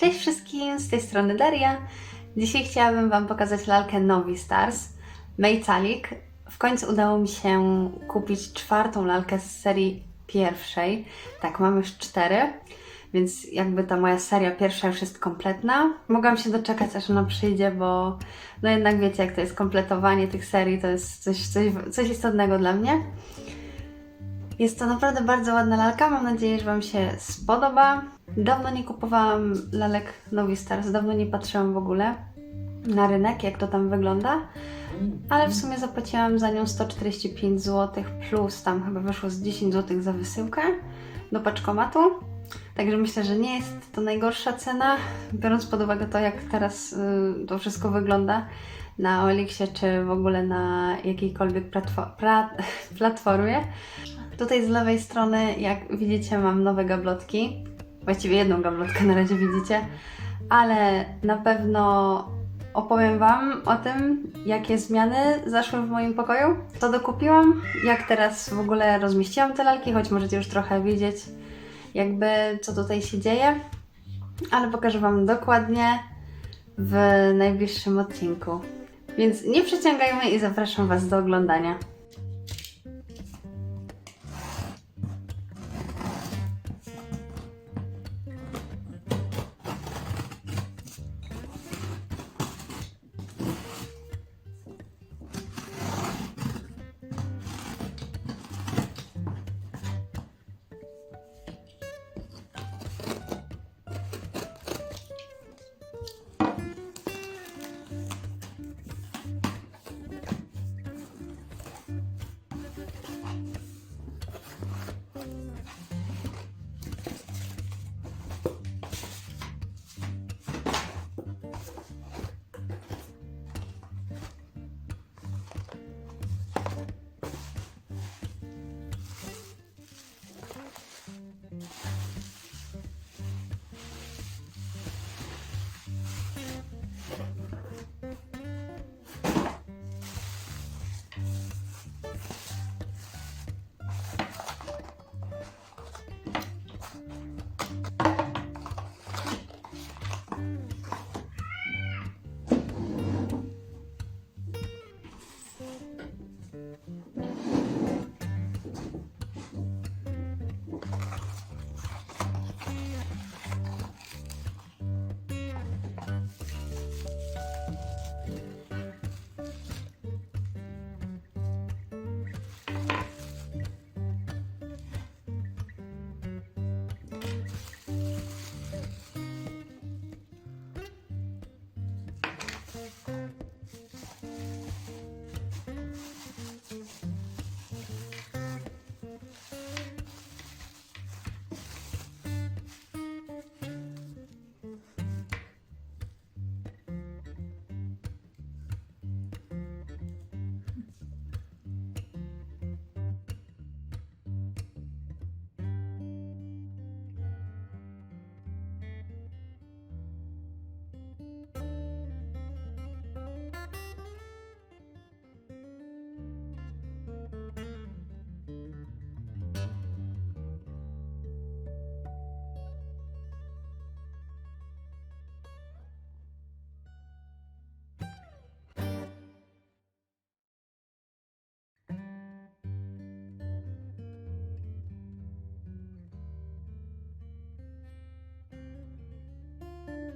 Cześć wszystkim, z tej strony Daria. Dzisiaj chciałabym Wam pokazać lalkę Novi Stars, Mejcalik. W końcu udało mi się kupić czwartą lalkę z serii pierwszej. Tak, mam już cztery, więc jakby ta moja seria pierwsza już jest kompletna. Mogłam się doczekać, aż ona przyjdzie, bo no jednak wiecie, jak to jest kompletowanie tych serii, to jest coś, coś, coś istotnego dla mnie. Jest to naprawdę bardzo ładna lalka. Mam nadzieję, że Wam się spodoba. Dawno nie kupowałam lalek Novi Stars, dawno nie patrzyłam w ogóle na rynek, jak to tam wygląda. Ale w sumie zapłaciłam za nią 145 zł, plus tam chyba wyszło z 10 zł za wysyłkę do paczkomatu. Także myślę, że nie jest to najgorsza cena, biorąc pod uwagę to, jak teraz y, to wszystko wygląda na Olixie, czy w ogóle na jakiejkolwiek platformie. Tutaj z lewej strony, jak widzicie, mam nowe gablotki. Właściwie jedną gablotkę na razie widzicie, ale na pewno opowiem Wam o tym, jakie zmiany zaszły w moim pokoju, co dokupiłam, jak teraz w ogóle rozmieściłam te lalki, choć możecie już trochę widzieć, jakby co tutaj się dzieje, ale pokażę Wam dokładnie w najbliższym odcinku. Więc nie przeciągajmy i zapraszam Was do oglądania.